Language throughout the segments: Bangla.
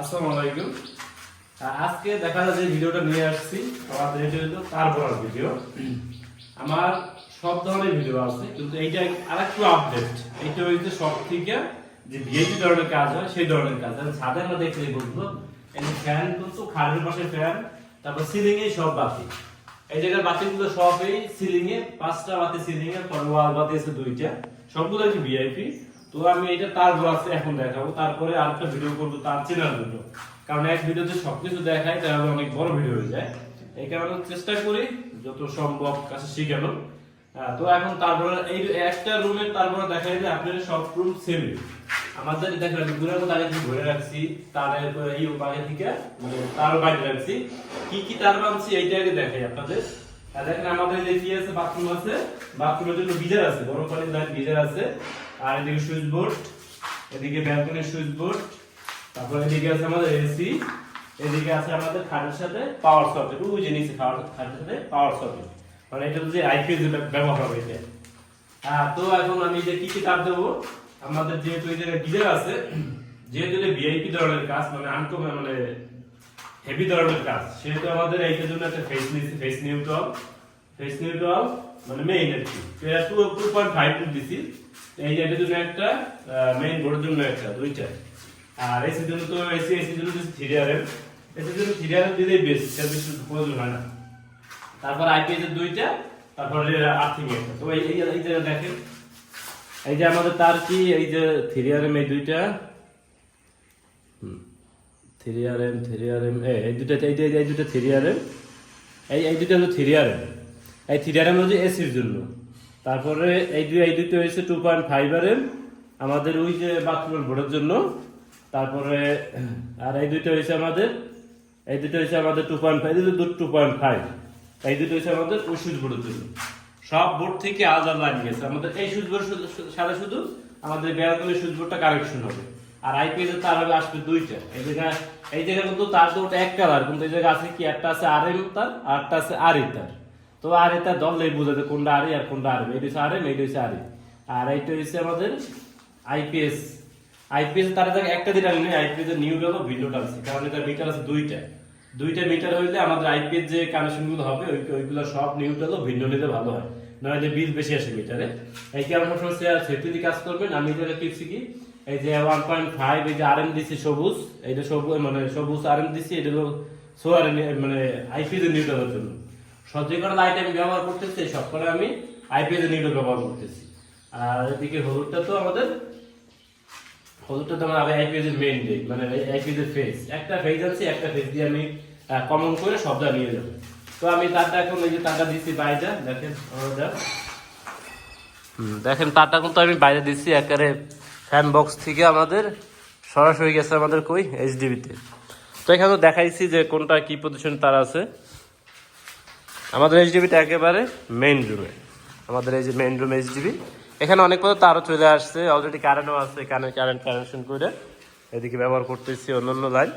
আসসালামু আলাইকুম। আজকে দেখা যায় যে ভিডিওটা নিয়ে আসছি। আমাদের এটা হলো তারপর ভিডিও। আমার সব ধরনের ভিডিও আছে, কিন্তু এইটা আরেকটু আপডেট এইটা হইতে সব থেকে যে ভিআইপি ধরনের কাজ হয়, সেই ধরনের কাজ। আমি ছাদে আমরা দেখলে বলব এই ফ্যান কিন্তু খাটের পাশে ফ্যান তারপর সিলিং এ সব বাতি। এই জায়গার বাতিগুলো সব এই সিলিং এ, পাঁচটা বাতি সিলিং এ, পরে ওয়াল বাতি আছে দুইটা। সবগুলো কি ভিআইপি তো আমি এটা তারপর আছে এখন দেখাবো। তারপরে আরেকটা ভিডিও করব তার চেনার জন্য। কারণ এক ভিডিওতে সবকিছু দেখাই তাহলে অনেক বড় ভিডিও হয়ে যায়। এই কারণে চেষ্টা করি, যত সম্ভব কাছে শিখানো। তো এখন তারপরে এই একটা রুমের তারপরে দেখা যায় যে আপনার সব রুম সেম আমাদের দেখেন দূরের মতো আগে থেকে ধরে রাখছি, তারের এই আগে থেকে মানে তার বাইরে রাখছি। কি কি তার বানছি এইটা আগে দেখাই আপনাদের। আর দেখেন আমাদের যে কি আছে বাথরুম আছে বাথরুমের জন্য গিজার আছে, বড় পানির লাইন গিজার আছে। আর এদিকে সুইচ বোর্ড, এদিকে ব্যালকনির সুইচ বোর্ড, তারপর এদিকে আছে আমাদের এসি এদিকে আছে আমাদের খাটের সাথে পাওয়ার সকেট ওই যে নিচে খাটের সাথে পাওয়ার সকেট মানে এটা যে আইপিএস ব্যবহার হবে এটা। হ্যাঁ তো এখন আমি যে কি কি তার দেবো, আমাদের যেহেতু এই জায়গায় গিজার আছে, যেহেতু ভিআইপি ধরনের কাজ মানে আনকম মানে হেভি ধরনের কাজ, সেহেতু আমাদের এইটার জন্য একটা face face neutral face neutral মানে মেইন আর কি এটা টু টু পয়েন্ট ফাইভ দিছি এই যে এটার জন্য একটা মেইন বোর্ডের জন্য একটা, দুইটা। আর এসির জন্য তো এসি এসির জন্য থ্রি আর এম এসির জন্য থ্রি আর এম দিলেই বেশ সেটা বেশি প্রয়োজন হয় না। তারপর আইপিএস এর দুইটা, তারপরে আর্থিং একটা। তো এই এই যে দেখেন। এই যে আমাদের তার কি, এই যে থ্রি আর এম এই দুইটা। Three R M three R M এই দুটা এই দুটা থ্রি আর এম এই এই দুটা হলো থ্রি আর এম এই এম হচ্ছে এসির জন্য। তারপরে এই দুই এই দুটো হয়েছে two point five R M আমাদের ওই যে বাথরুমের বোর্ডের জন্য। তারপরে, আর এই দুইটা হয়েছে আমাদের এই দুটো হয়েছে আমাদের টু পয়েন্ট ফাইভ দুটো টু পয়েন্ট ফাইভ এই দুটো হয়েছে আমাদের সুইচ বোর্ডের জন্য। সব বোর্ড থেকে আলাদা লাইন গেছে। আমাদের এই সুইচ বোর্ড সাথে শুধু আমাদের ব্যালকনির সুইচ বোর্ডটা কানেকশন হবে। আর আইপিএস এর তার হবে আসবে দুইটা। এই জায়গায় এই জায়গায় কিন্তু তার তো ওটা এক কালার কিন্তু এই জায়গায় আছে কি? একটা আছে আর এম তার, আর একটা আছে আর তার। তো আর এটা তার ধরলেই বোঝাতে কোনটা আরে আর কোনটা আর হচ্ছে আর হচ্ছে আর। আর এইটা হচ্ছে আমাদের আইপিএস আইপিএস তার জায়গায় একটা দিন আমি আইপিএস এর নিউ হলো ভিন্ডোটা আছে। কারণ এটা মিটার আছে দুইটা। দুইটা মিটার হইলে আমাদের আইপিএস যে কানেকশনগুলো হবে, ওই ওইগুলো সব নিউট্রাল ও ভিন্ন নিলে ভালো হয়। নইলে বিল বেশি আসে মিটারে এই কি কারণে সবসময় শেয়ার সেফটি কাজ করবেন, আমি যেটা টিপছি কি? এই যে ওয়ান পয়েন্ট ফাইভ এই যে আর এম দিছি সবুজ, এইটা সবুজ মানে সবুজ আর এম দিছি এটা হলো সোয়ার মানে আইপিএস নিউট্রালের জন্য। সব যে কটা লাইট আমি ব্যবহার করতেছি সব করে আমি আইপিএস এর ব্যবহার করতেছি। আর এদিকে হলুদটা তো আমাদের, হলুদটা তো আমার আইপিএস এর মেইন ডে মানে আইপিএস এর ফেস একটা ফেস আছে, একটা ফেস দিয়ে আমি কমন করে সবটা নিয়ে যাব। তো আমি তারটা এখন এই যে তারটা দিচ্ছি বাইরে, দেখেন আমাদের দেখেন, তারটা কিন্তু আমি বাইরে দিচ্ছি, একেবারে ফ্যান বক্স থেকে আমাদের সরাসরি গেছে আমাদের কই? এইচডিবিতে তো। এখানে দেখাইছি যে কোনটা কি পজিশন তার আছে। আমাদের এইচডিবিটা একেবারে মেইন রুমে আমাদের এই যে মেইন রুম এইচডিবি এখানে অনেক পথে তারও চলে আসছে। অলরেডি কারেন্টও আছে এখানে কারেন্ট কানেকশন করে এদিকে ব্যবহার করতেছি অন্যান্য লাইন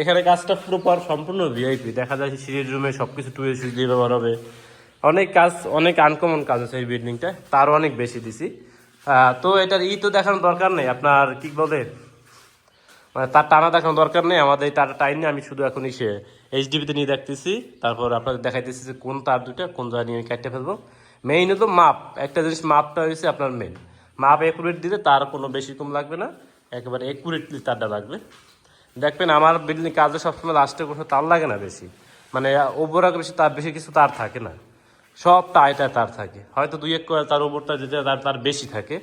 এখানে কাজটা পুরো পর সম্পূর্ণ ভিআইপি দেখা যায় সিঁড়ির রুমে সব কিছু টুয়ে সুইচ দিয়ে ব্যবহার হবে। অনেক কাজ, অনেক আনকমন কাজ আছে এই বিল্ডিংটা তারও অনেক বেশি দিছি। তো এটার ই তো দেখানোর দরকার নেই। আপনার কি বলে? মানে তার টানা দেখানোর দরকার নেই। আমাদের এই তারটা টাইম আমি শুধু এখন এসে এইচডিবিতে নিয়ে দেখতেছি, তারপর আপনাদের দেখাইতেছি যে কোন তার দুটো কোন জায়গায় নিয়ে কাটতে ফেলব। মেইন হলো মাপ, একটা জিনিস মাপটা হয়েছে আপনার মেইন মাপ একুরেট দিলে তার কোনো বেশি কম লাগবে না, একেবারে একুরেটলি তারটা লাগবে। দেখবেন আমার বিল্ডিং কাজে সবসময় লাস্টে কোনো তার লাগে না বেশি। মানে ওপর বেশি তার, বেশি কিছু তার থাকে না। সব টাইটা তার থাকে। হয়তো দুই এক করে তার উপরটা যেটা তার তার বেশি থাকে।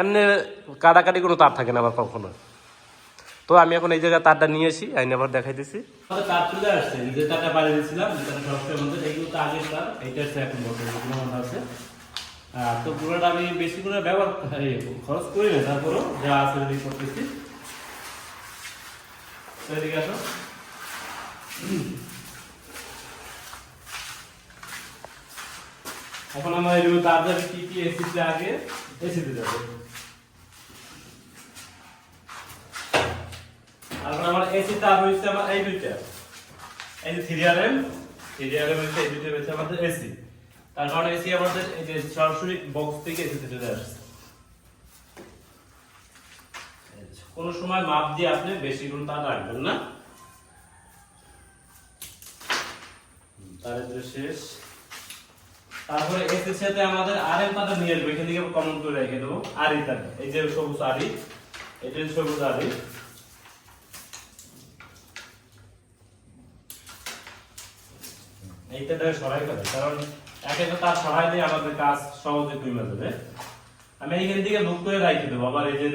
এমনি কাটাকাটি কোনো তার থাকে না আমার কখনো। তো আমি এখন এই জায়গায় তারটা নিয়ে আসি, আইন আবার দেখাইতেছি। তার চলে যে তারটা দিয়েছিলাম মধ্যে তো এইটা এখন বর্তমানে আছে। তো পুরোটা আমি বেশি করে ব্যবহার খরচ যা আছে করতেছি। আমার তার কি কি এসিতে আগে এসিতে যাবে তারপর আমার এসি তার হয়েছে আমার এই দুইটা। এই যে আর এম আর এম এই দুইটা হচ্ছে আমাদের এসি। তার কারণে এসি আমাদের এই যে সরাসরি বক্স থেকে চলে আসছে। সময় মাপ দিয়ে আপনি বেশি গুণ রাখবেন না। শেষ। তারপরে এসির সাথে আমাদের আরেক তারটা নিয়ে আসব, এখান থেকে কমন করে রেখে দেবো। আরি তার, এই যে সবুজ আরি এটা সবুজ আরি এইটা সরাই করে, কারণ এক একটা তার সরাই দিয়ে আমাদের কাজ সহজে কমে যাবে। আমি এইখান থেকে লুক করে রাখি দেবো, আবার এই যে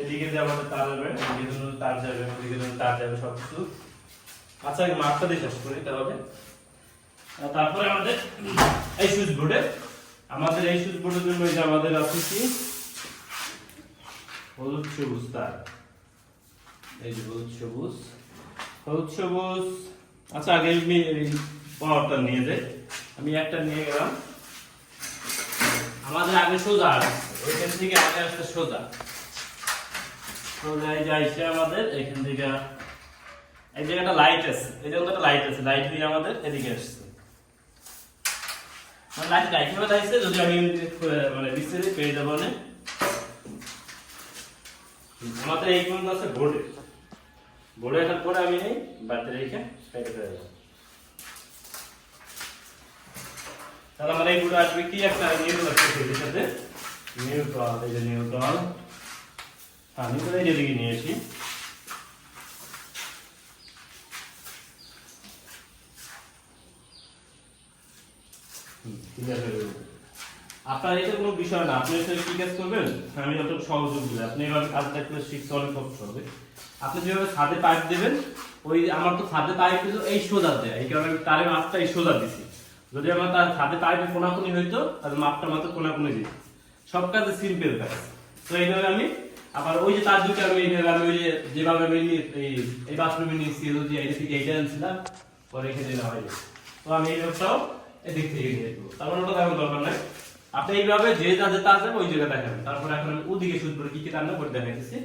এদিকে যে আমাদের তার যাবে, এদিকে জন্য তার যাবে ওদিকে জন্য তার যাবে সব কিছু আচ্ছা এই মাপটা দিয়ে শেষ করি তাহলে তারপরে আমাদের এই সুইচ বোর্ডে, আমাদের এই সুইচ বোর্ডের জন্য এই যে আমাদের আছে কি? হলুদ সবুজ তার। এই যে হলুদ সবুজ। হলুদ সবুজ। আচ্ছা আগে এই নিয়ে যাই। আমি একটা নিয়ে গেলাম। আমাদের আগে সোজা ওইখান থেকে আগে আসতে সোজা। সোজা এই যে আইসে আমাদের, এখান থেকে এই জায়গাটা লাইট আছে। এই জায়গাটা একটা লাইট আছে। লাইট দিয়ে আমাদের এদিকে আসছে। মানে লাইট ভাবে আসছে যদি আমি মানে পেয়ে যাব না আমাদের এই পর্যন্ত আছে বোর্ডে। বোর্ডে আসার পরে আমি বাড়িতে রেখে তাহলে আমার এই বোর্ডে আসবে কি একটা নিউট্রাল আছে এর সাথে নিউট্রাল এই যে নিউট্রাল আমি তো এই দিকে নিয়ে আসি। আপনার এটা কোনো বিষয় না, আপনি এসে কি কাজ করবেন? আমি যত সহযোগ দিই আপনি এবার কাজটা একটু শিখতে অনেক কষ্ট হবে আপনি যেভাবে ছাদে পাইপ দেবেন, ওই আমার তো ছাদে পাইপ দিল এই সোজা দেয়, এই কারণে আমি তারে মাপটা এই সোজা দিছি। যদি আমার তার ছাদে পাইপে কোনাকুনি হইতো, তাহলে মাপটা মাত্র কোনাকুনি দিত সব কাজে সিম্পল কাজ। তো এইভাবে আমি আবার ওই যে তার দুটো আমি এইভাবে ওই যে যেভাবে আমি নি- এই এই বাথরুমে নিয়েছি যদি এই থেকে এইটা আনছিলাম, পরে রেখে দিলাম হয় তো আমি এই লোকটাও এদিক থেকে নিয়ে দেবো তারপর ওটা দেখার দরকার নাই। আপনি এইভাবে যে যা যেতে আছে ওই জায়গায় দেখাবেন। তারপর এখন আমি ওদিকে শুট করে কি কি রান্না করে দেখাইতেছি।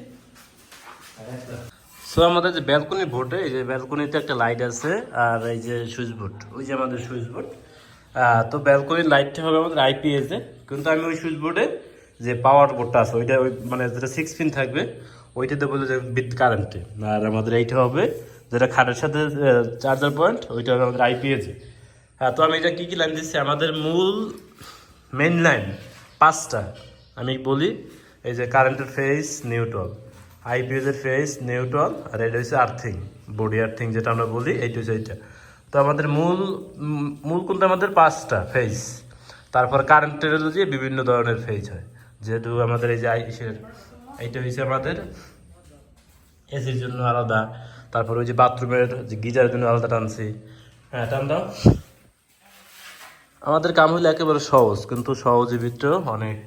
সো আমাদের যে ব্যালকনি বোর্ডে এই যে ব্যালকনিতে একটা লাইট আছে, আর এই যে সুইচ বোর্ড ওই যে আমাদের সুইচ বোর্ড তো ব্যালকনির লাইটটা হবে আমাদের আইপিএস কিন্তু আমি ওই সুইচ বোর্ডে যে পাওয়ার বোর্ডটা আছে, ওইটা ওই মানে যেটা সিক্স পিন থাকবে, ওইটাতে বলে যে বিদ্যুৎ কারেন্টে আর আমাদের এইটা হবে যেটা খাটের সাথে চার্জার পয়েন্ট ওইটা হবে আমাদের আইপিএস হ্যাঁ তো আমি এটা কী কী লাইন দিচ্ছি? আমাদের মূল মেন লাইন পাঁচটা। আমি বলি, এই যে কারেন্টের ফেস নিউট্রাল আইপিএস এর ফেস নিউট্রাল আর এটা হচ্ছে আর্থিং বডি আর্থিং যেটা আমরা বলি, এইটা হচ্ছে এইটা। তো আমাদের মূল মূল কিন্তু আমাদের পাঁচটা ফেস তারপর কারেন্টের যে বিভিন্ন ধরনের ফেজ হয়। যেহেতু আমাদের এই যে আইসের এইটা হচ্ছে আমাদের এসির জন্য আলাদা। তারপর ওই যে বাথরুমের যে গিজারের জন্য আলাদা টানছি। হ্যাঁ টান দাও। আমাদের কাম হইলে একেবারে সহজ, কিন্তু সহজের ভিতরেও অনেক।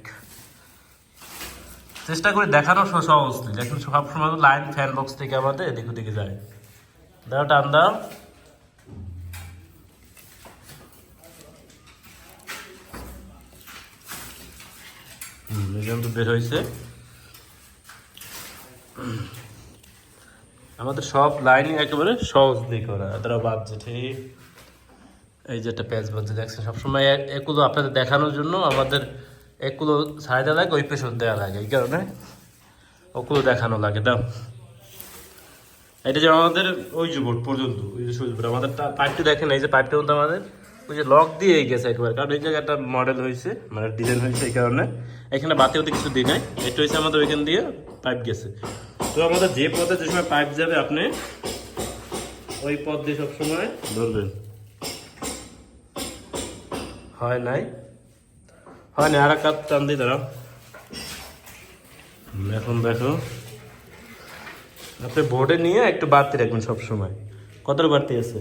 চেষ্টা করে দেখানো সহজ নেই। এখন সব সময় লাইন ফ্যান বক্স থেকে আমাদের এদিক ওদিকে যায়। দাও, টান দাও। বের হয়েছে। আমাদের সব লাইনিং একেবারে সহজ দিয়ে করা। তারা বাদ ঠিক এই যে একটা প্যাচ বলতে দেখছেন, সবসময় এগুলো আপনাদের দেখানোর জন্য আমাদের এগুলো সাইডে লাগে, ওই পেছন দেওয়া লাগে, এই কারণে ওগুলো দেখানো লাগে। দাও এটা যে আমাদের ওই যে বোর্ড পর্যন্ত, ওই যে সুইচ আমাদের পাইপটা দেখেন, এই যে পাইপটা মধ্যে আমাদের ওই যে লক দিয়ে গেছে একবার। কারণ এই জায়গায় একটা মডেল হয়েছে মানে ডিজাইন হয়েছে এই কারণে। এখানে বাতি হতে কিছু দিই নাই। এটা হয়েছে আমাদের ওইখান দিয়ে পাইপ গেছে। তো আমাদের যে পথে যে সময় পাইপ যাবে, আপনি ওই পথ দিয়ে সবসময় ধরবেন। হয় নাই? হয় না আর কাপ টান দিয়ে দাঁড়াও। এখন দেখো। আপনি বোর্ডে নিয়ে একটু বাড়তি রাখবেন সব সময় কতটা বাড়তি আছে?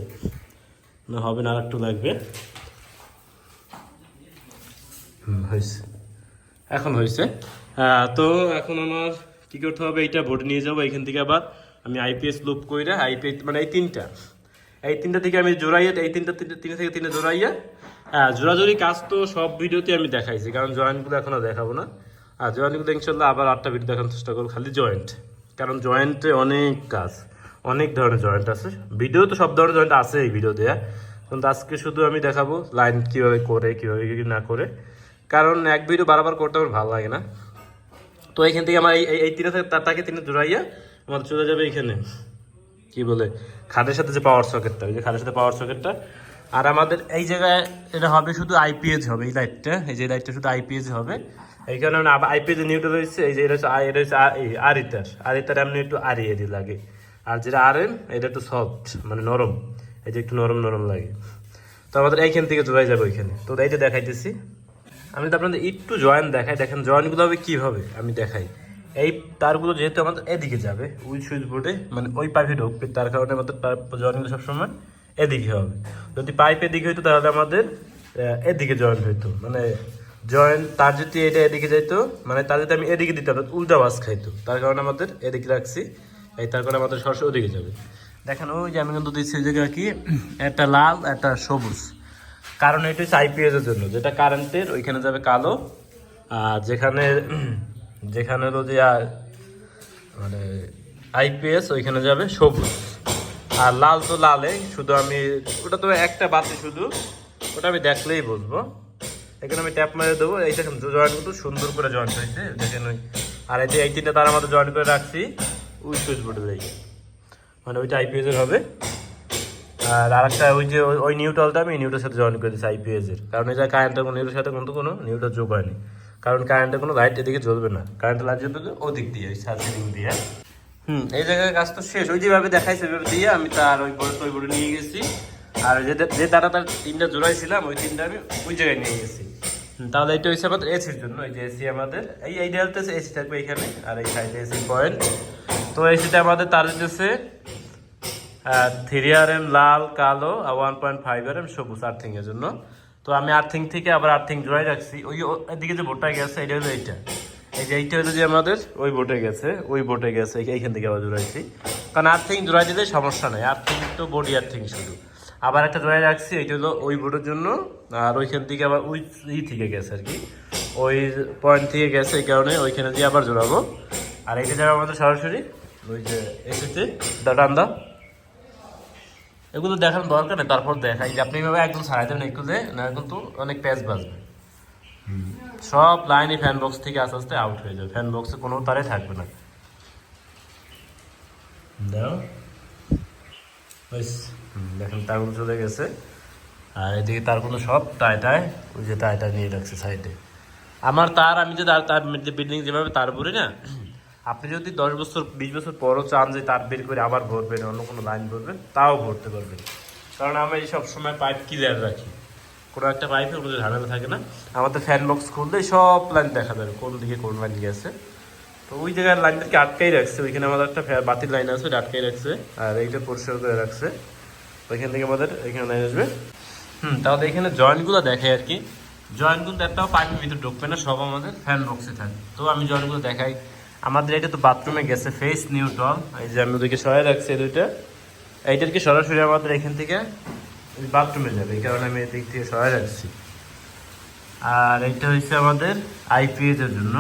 না হবে না আর একটু লাগবে। হুম হয়েছে। এখন হয়েছে। তো এখন আমার কি করতে হবে এইটা ভোট নিয়ে যাব এখান থেকে আবার আমি আইপিএস লুপ কইরা আইপিএস মানে এই তিনটা। এই তিনটা থেকে আমি জোড়াইয়া এই তিনটা তিনটা তিন থেকে তিনটা জোড়াইয়া হ্যাঁ জোড়াজোড়ি কাজ তো সব ভিডিওতে আমি দেখাইছি কারণ জয়েন্টগুলো এখন আর দেখাবো না। আর জয়েন্টগুলো ইনশাল্লাহ আবার আটটা ভিডিও দেখানোর চেষ্টা করব খালি জয়েন্ট কারণ জয়েন্টে অনেক কাজ। অনেক ধরনের জয়েন্ট আছে। ভিডিও তো সব ধরনের জয়েন্ট আছে এই ভিডিও দেয়া। কিন্তু আজকে শুধু আমি দেখাবো লাইন কীভাবে করে, কীভাবে কী না করে। কারণ এক ভিডিও বারবার করতে আমার ভালো লাগে না। তো এখান থেকে আমার এই, এই- তার তাকে তিনটা জোড়াইয়া আমার চলে যাবে এখানে। কি বলে? খাটের সাথে যে পাওয়ার সকেটটা ওই যে খাটের সাথে পাওয়ার সকেটটা আর আমাদের এই জায়গায় এটা হবে শুধু আইপিএস হবে এই লাইটটা এই যে লাইটটা শুধু আইপিএস হবে। এই কারণে আইপিএস নিউট্রাল রয়েছে। এই যে এটা হচ্ছে এটা হচ্ছে আ- এই আরিতার। আরিতার এমনি একটু আরি এরি লাগে। আর যেটা আর এম এটা একটু সফট মানে নরম। এই যে একটু নরম নরম লাগে। তো আমাদের এইখান থেকে জোড়াই যাবে ওইখানে। তো এইটা দেখাইতেছি। আমি তো আপনাদের একটু জয়েন দেখাই, দেখেন জয়েনগুলো হবে কীভাবে, আমি দেখাই। এই তারগুলো যেহেতু আমাদের এদিকে যাবে ওই সুইচ বোর্ডে মানে ওই পাইপে ঢুকবে, তার কারণে আমাদের জয়েনগুলো সবসময় এদিকে হবে। যদি পাইপ এদিকে হইতো, তাহলে আমাদের এদিকে জয়েন হইতো। মানে জয়েন, তার যদি এটা এদিকে যাইতো মানে তার যদি আমি এদিকে দিতাম উল্টা বাস খাইতো। তার কারণে আমাদের এদিকে রাখছি। এই তার কারণে আমাদের সরাসরি ওদিকে যাবে। দেখেন, ওই যে আমি কিন্তু দিচ্ছি জায়গায় কি? একটা লাল, একটা সবুজ। কারণ এটা হচ্ছে আইপিএস এর জন্য। যেটা কারেন্টের ওইখানে যাবে কালো। আর যেখানে যেখানে হলো যে, আর মানে আইপিএস ওইখানে যাবে সবুজ। আর লাল তো লালে, শুধু আমি, ওটা তো একটা বাতি শুধু। ওটা আমি দেখলেই বুঝব এখানে আমি ট্যাপ মেরে দেবো। এই দেখেন কিন্তু সুন্দর করে জয়েন হয়েছে। দেখেন ওই আর এই যে এই তিনটা তার মধ্যে জয়েন করে রাখছি। ওই সুইচ বোর্ডে দেখে মানে ওইটা আইপিএস এর হবে। আর আরেকটা ওই যে ওই- নিউট্রালটা আমি নিউটার সাথে জয়েন করে দিচ্ছি আইপিএস এর। কারণ এটা কারেন্টের কোনো সাথে কিন্তু কোনো নিউটার যোগ হয়নি। কারণ কারেন্টের কোনো লাইট এদিকে জ্বলবে না। কারেন্টের লাইট জ্বলবে ওদিক দিয়ে, ওই চার্জিং দিয়ে। হুম, এই জায়গায় কাজ তো শেষ। ওই যেভাবে দেখাইছে ওইভাবে দিয়ে আমি তার ওই বড় ওই বড় নিয়ে গেছি। আর যে যে তারা তার তিনটা জোড়াইছিলাম, ওই তিনটা আমি ওই জায়গায় নিয়ে গেছি। তাহলে এটা হচ্ছে আমাদের এসির জন্য। এই যে এসি আমাদের এই এই ডেলতে এসি থাকবে এখানে, আর এই সাইডে এসি পয়েন্ট তো এই এসিটা আমাদের তার হচ্ছে থ্রি আর এম লাল, কালো, আর one point five R M সবুজ আর্থিংয়ের জন্য। তো আমি আর্থিং থেকে আবার আর্থিং জোড়াই রাখছি। ওই এদিকে যে বোটটা গেছে, এটা হলো এইটা। এই যে এইটা হলো যে আমাদের ওই বোটে গেছে, ওই বোটে গেছে এইখান থেকে আবার জোড়াইছি। কারণ আর্থিং জোড়াই দিলে সমস্যা নেই আর্থিং তো বডি আর্থিং শুধু। আবার একটা জোড়াই রাখছি, এইটা হলো ওই বোটের জন্য, আর ওইখান থেকে আবার ওই ই থেকে গেছে আর কি। ওই পয়েন্ট থেকে গেছে এই কারণে ওইখানে দিয়ে আবার জোড়াবো। আর এইটা যাবে আমাদের সরাসরি ওই যে এসেছে ডান্ডা এগুলো দেখানোর দরকার নেই, তারপর দেখাই। যে আপনি এভাবে একদম ছাড়াই দেবেন এগুলো না কিন্তু অনেক প্যাচ বাজবে। সব লাইনই ফ্যান বক্স থেকে আস্তে আস্তে আউট হয়ে যাবে। ফ্যান বক্সে কোনো তারে থাকবে না। দাও। দেখেন তারগুলো চলে গেছে। আর এদিকে তারগুলো সব টায়টায় ওই যে টায়টা নিয়ে রাখছে সাইডে আমার তার, আমি যে তার তার বিল্ডিং যেভাবে তার ভরি না আপনি যদি দশ বছর, বিশ বছর পরও চান যে তার বের করে আবার ভরবেন, অন্য কোনো লাইন ভরবেন, তাও ভরতে পারবেন। কারণ আমি সব সময় পাইপ ক্লিয়ার রাখি। কোনো একটা পাইপে কোনো ঝামেলা থাকে না। আমাদের ফ্যান বক্স খুললে সব লাইন দেখা যাবে, কোন দিকে কোন লাইন গেছে। তো ওই জায়গায় লাইনটাকে আটকাই রাখছে। ওইখানে আমাদের একটা বাতির লাইন আছে ওটা আটকাই রাখছে। আর এইটা পরিষ্কার করে রাখছে। ওইখান থেকে আমাদের এখানে লাইন আসবে। হুম, তাহলে এখানে জয়েন্টগুলো দেখে আর কি। জয়েন্টগুলো একটাও পাইপের ভিতরে ঢুকবে না, সব আমাদের ফ্যান বক্সে থাকে। তো আমি জয়েন্টগুলো দেখাই। আমাদের এটা তো বাথরুমে গেছে ফেস নিউট্রল এই যে আমি ওদিকে সহায় রাখছি এই দুইটা। এইটার কি সরাসরি আমাদের এখান থেকে বাথরুমে যাবে? এই কারণে আমি এদিক থেকে সহায় রাখছি। আর এইটা হচ্ছে আমাদের আইপিএস এর জন্য।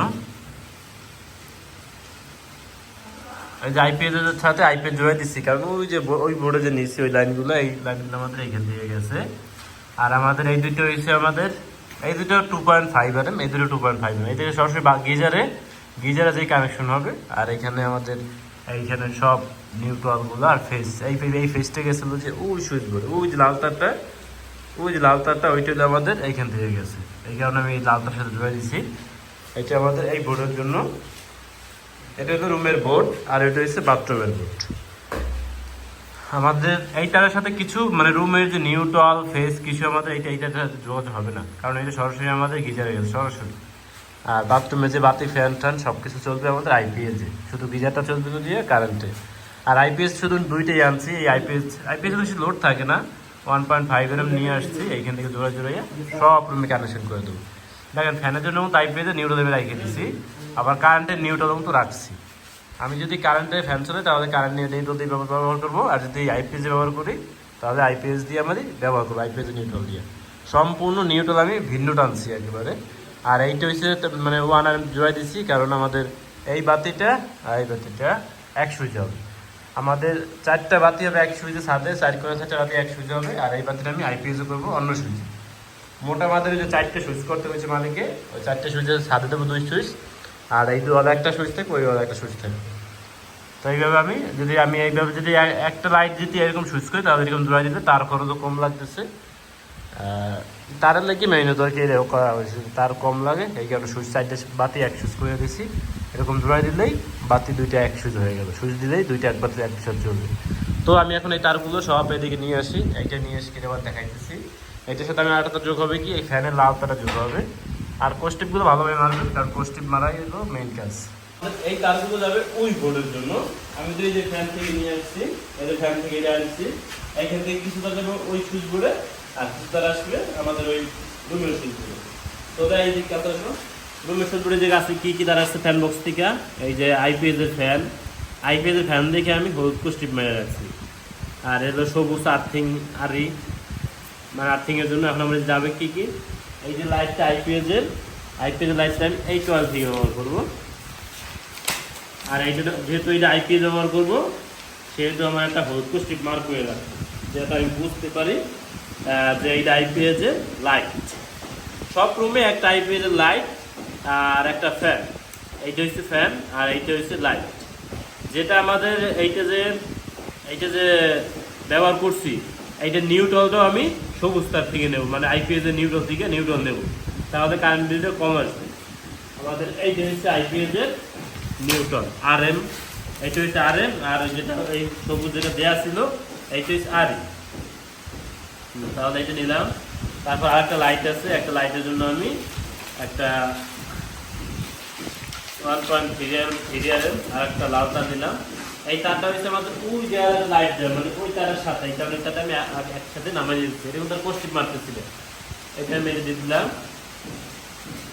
এই যে আইপিএস এর সাথে আইপিএস জোড়াই দিচ্ছি, কারণ ওই যে ওই বোর্ডে যে নিচ্ছি ওই লাইনগুলো এই লাইনগুলো আমাদের এখান থেকে গেছে। আর আমাদের এই দুটো হচ্ছে আমাদের, এই দুটো two point five R M এই দুটো টু পয়েন্ট ফাইভ এম এই দুটো সরাসরি গিজারে গিজারে যে কানেকশন হবে, আর এখানে আমাদের এইখানে সব নিউট্রালগুলো আর ফেস এই এই ফেসটা গেছিল যে, ওই সুইচ বোর্ড, ওই যে লাল তারটা, ওই যে লাল তারটা, ওইটা হলো আমাদের এইখান থেকে গেছে। এই কারণে আমি এই লাল তার সাথে জোড়া দিচ্ছি এটা আমাদের এই বোর্ডের জন্য। এটা হলো রুমের বোর্ড, আর এটা হচ্ছে বাথরুমের বোর্ড। আমাদের এইটার সাথে কিছু মানে রুমের যে নিউট্রাল ফেস কিছু আমাদের এইটা, এইটার সাথে যোগাযোগ হবে না। কারণ এটা সরাসরি আমাদের গিজারে গেছে, সরাসরি। আর বাথরুমে যে বাতি ফ্যান ট্যান সব কিছু চলবে আমাদের আইপিএস শুধু গিজারটা চলবে দিয়ে কারেন্টে আর আইপিএস শুধু দুইটাই আনছি, এই আইপিএস আইপিএস বেশি লোড থাকে না। ওয়ান পয়েন্ট ফাইভ এরম নিয়ে আসছি, এইখান থেকে জোড়া জোড়াইয়া সব রুমে কানেকশন করে দেবো। দেখেন ফ্যানের জন্য তো আইপিএসে নিউট্রাল আমি রেখে দিছি। আবার কারেন্টের নিউট্রাল তো রাখছি। আমি যদি কারেন্টের ফ্যান চলে তাহলে কারেন্ট নিয়ে নিউট্রাল দিয়ে ব্যবহার করব। আর যদি আইপিএস ব্যবহার করি, তাহলে আইপিএস দিয়ে আমি ব্যবহার করব আইপিএস নিউট্রাল দিয়ে। সম্পূর্ণ নিউট্রাল আমি ভিন্ন টানছি একেবারে। আর এইটা হচ্ছে মানে ওয়ান আর জোড়াই দিচ্ছি কারণ আমাদের এই বাতিটা আর এই বাতিটা এক সুইচ হবে। আমাদের চারটা বাতি হবে এক সুইচে সাথে চার করে চারটা বাতি এক সুইচে হবে, আর এই বাতিটা আমি আইপিএসও করব অন্য সুইচে। মোটা আমাদের যে চারটে সুইচ করতে হয়েছে মালিকে ওই চারটে সুইচের সাথে দেবো দুই সুইচ, আর এই দু আলাদা একটা সুইচ থাকবে, ওই আলাদা একটা সুইচ থাকবে। তো এইভাবে আমি যদি আমি এইভাবে যদি একটা লাইট যদি এরকম সুইচ করি, তাহলে এরকম ধোয়া দিতে তার খরচও কম লাগতেছে। তারের লাগে মেইনত আর কি এরকম করা হয়েছে? তার কম লাগে এই কারণে সুইচ চারটে বাতি এক সুইচ করে দিছি। এরকম ধোয়া দিলেই বাতি দুইটা এক সুইচ হয়ে গেল। সুইচ দিলেই দুইটা এক একবার একসাথে চলবে। তো আমি এখন এই তারগুলো সব এদিকে নিয়ে আসি। এইটা নিয়ে এসে কিনে দেখাইতেছি। এইটার সাথে আমি আরেকটা যোগ হবে কি? এই ফ্যানের লাল তারা যোগ হবে। আর কোস্টিপগুলো ভালোভাবে মারবেন কারণ কোস্টিপ মারাই হলো মেইন কাজ। এই তারগুলো যাবে ওই বোর্ডের জন্য। আমি তো এই যে ফ্যান থেকে নিয়ে আসছি, এই যে ফ্যান থেকে এটা আনছি এখান থেকে কিছু তার ওই সুইচ বোর্ডে আর কিছু তার আসবে আমাদের ওই রুমের বোর্ডে তো এই যে আসলো। রুমের যে আছে কি কি আসছে ফ্যান বক্স থেকে, এই যে আইপিএস এর ফ্যান আইপিএস এর ফ্যান দেখে আমি হলুদ কোস্টিপ মেরে রাখছি। আর এলো সবুজ আর্থিং আরি মানে আর্থিং এর জন্য এখন আমরা যাবে কি কি? এই যে লাইটটা আইপিএস এর আইপিএস এর লাইটটা আমি এই টুয়েলভ থেকে ব্যবহার করব। আর এইটা যেহেতু এটা আইপিএস ব্যবহার করব, সেহেতু আমার একটা হলুদ স্ট্রিপ মার্ক হয়ে রাখবে যাতে আমি বুঝতে পারি যে এইটা এর লাইট সব রুমে একটা আইপিএস এর লাইট আর একটা ফ্যান এইটা হচ্ছে ফ্যান আর এইটা হচ্ছে লাইট যেটা আমাদের এইটা যে এইটা যে ব্যবহার করছি, এইটা নিউট্রলটাও আমি সবুজ তার থেকে নেব। মানে আইপিএস এর নিউট্রল থেকে নিউট্রল নেব। তাহলে কারেন্ট বিলটা কম আসবে। আমাদের এইটা হচ্ছে আইপিএস এর নিউটন আর এম এইটা হচ্ছে আর এম আর যেটা এই সবুজ যেটা দেওয়া ছিল, এইটা হচ্ছে আর তাহলে এটা নিলাম। তারপর আরেকটা লাইট আছে, একটা লাইটের জন্য আমি একটা ওয়ান পয়েন্ট থ্রি থ্রি আর একটা লাল তার নিলাম। এই তারটা হচ্ছে আমাদের ওই জায়গায় লাইট দেয় মানে ওই তারের সাথে, এই তারের সাথে আমি এক- এক- একসাথে নামাই দিচ্ছি এরকম তার পোস্টিপ মারতেছিল। এটা মেরে দিয়ে দিলাম।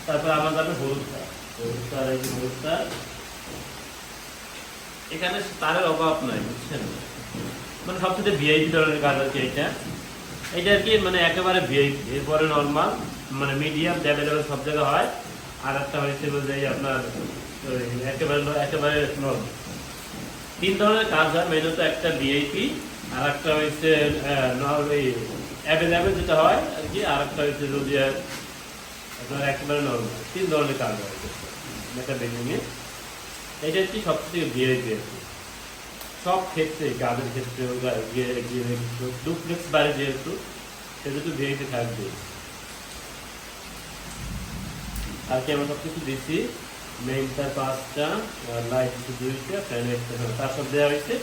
তারপর আমার যাবে হলুদ তার। হলুদ তার, এই হলুদ তার। এখানে তারের অভাব নাই, বুঝছেন? মানে সবচেয়ে ভিআইপি ধরনের কাজ আছে এটা। এটা আর কি মানে একেবারে ভিআইপি এরপরে নর্মাল মানে মিডিয়াম লেভেলের সব জায়গায় হয়। আর একটা হয়েছে যে আপনার একেবারে একেবারে নর্মাল তিন ধরনের কাজ হয় মেনত একটা ভিআইপি আর একটা হচ্ছে অ্যাভেলেবেল যেটা হয় আর কি, আর একটা হচ্ছে যদি আপনার একেবারে নর্মাল তিন ধরনের কাজ হয়। একটা বিল্ডিংয়ে এটা হচ্ছে সবথেকে ভিআইপি আর কি। সব ক্ষেত্রে কাজের ক্ষেত্রে ডুপ্লেক্স বাড়ি যেহেতু সেটা তো ভিআইপি থাকবে। কি আমরা সব কিছু দিচ্ছি মেইনটা পাঁচটা লাইট দুইটা ফ্যান একটা তার সব দেওয়া হয়েছে।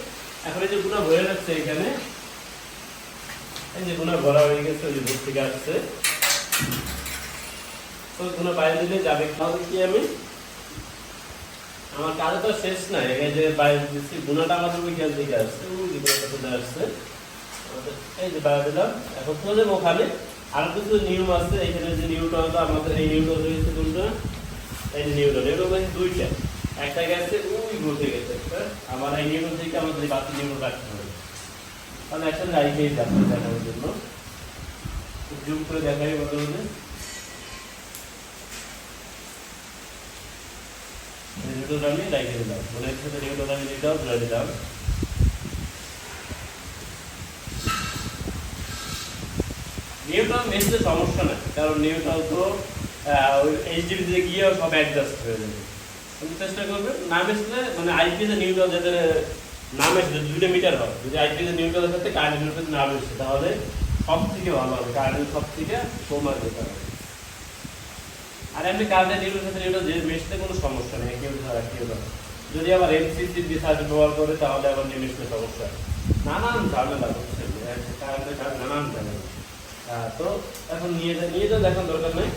এখন এই যে গুণা হয়ে যাচ্ছে এখানে, এই যে গুণা ভরা হয়ে গেছে, ওই যে থেকে আসছে। তো গুণা বাইরে দিলে যাবে। তাহলে কি আমি আমার কাজে তো শেষ নাই, এই যে বাইরে দিচ্ছি, গুণাটা আমাদের ওইখান থেকে আসছে যে চলে আসছে। এই যে বাইরে দিলাম, এখন চলে যাব ওখানে। আর কিছু নিয়ম আছে, এখানে যে নিউটনটা আমাদের, এই নিউটন রয়েছে কোনটা? এই যে নিউটন নিউটন হচ্ছে দুইটা। একটা গেছে ওই ঘুরতে গেছে আমার এই নিউটন থেকে আমাদের বাকি নিউটন রাখতে হবে। তাহলে একসাথে রাইখেই যাচ্ছে দেখানোর জন্য। জুম করে দেখাই বলতে নিউটন আমি রাইখে দিলাম নিউটন আমি দিলাম সমস্যা কারণ নিউটন তো এইচডিবিতে গিয়ে সব অ্যাডজাস্ট হয়ে যাবে। তুমি চেষ্টা করবে না মেসলে মানে আইপিএস নিউটন যাতে না মেসলে দুটো মিটার হয়। যদি আইপিএস নিউটনের সাথে কারেন্টের সাথে না মেসে তাহলে সব থেকে ভালো হবে। কারেন্ট সব থেকে আর এমনি কারেন্টের নিউটনের সাথে নিউটন যে মেসলে কোনো সমস্যা নেই কেউ ছাড়া কেউ ছাড়া যদি আবার এমসিসি ডিসার্জ ব্যবহার করে তাহলে আবার নিউটনের সমস্যা। হয়। নানান ঝামেলা কারেন্টের সাথে নানান ঝামেলা হ্যাঁ, তো এখন নিয়ে নিয়ে যাও দেখার দরকার নেই।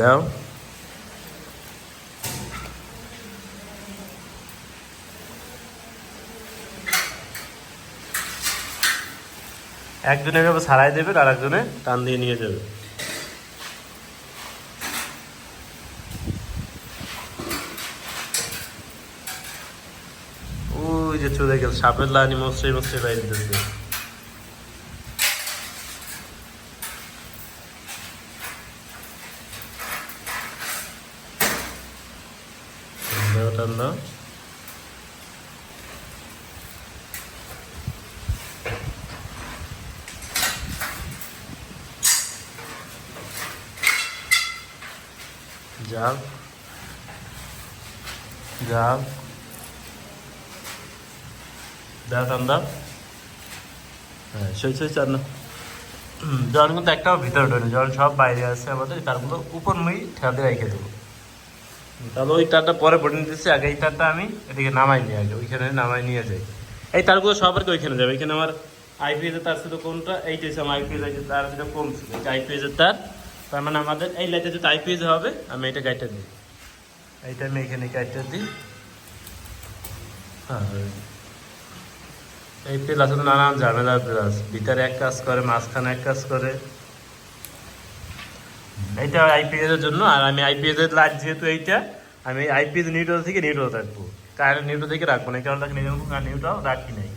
দাও। একজনে ছাড়াই দেবে আর একজনে টান দিয়ে নিয়ে যাবে। চলে গেল সাপের লানি মশরে মশরে বাইরে দাও যাও। যাও। দেওয়া হ্যাঁ সেই সেই চার না জল কিন্তু একটাও ভিতরে ঢোকে জল সব বাইরে আছে আমাদের তারগুলো উপর মুই ঠেলাতে রেখে দেবো। তাহলে ওই তারটা পরে বটে দিচ্ছি আগে এই তারটা আমি এদিকে নামাই নিয়ে আগে ওইখানে নামাই নিয়ে যাই। এই তারগুলো সব আর কি ওইখানে যাবে? এখানে আমার আইপিএসের তার ছিল কোনটা এইটা হচ্ছে আমার আইপিএস তার যেটা কম ছিল আইপিএসের তার তার মানে আমাদের এই লাইটে যেটা আইপিএস হবে, আমি এটা গাইটা দিই। এইটা আমি এখানে গাইটা দিই। হ্যাঁ এই প্লাস নানান ঝামেলার প্লাস ভিতরে এক কাজ করে, মাঝখানে এক কাজ করে। এইটা আইপিএস এর জন্য, আর আমি আইপিএস এর লাইট যেহেতু এইটা, আমি আইপিএস নিউট্রাল থেকে নিউট্রাল রাখব কারেন্ট নিউট্রাল থেকে রাখব না যাব আর নিউট্রাল রাখি নাই।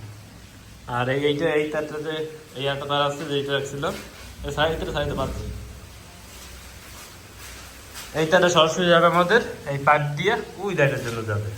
আর এই এইটা, এই তারটা যে এই একটা তার আছে এইটা রাখছিলাম এই সাইডটা সাইডে পাচ্ছি। এইটাটা সরাসরি যাবে আমাদের, এই পাইপ দিয়ে, ওই লাইটের জন্য যাবে।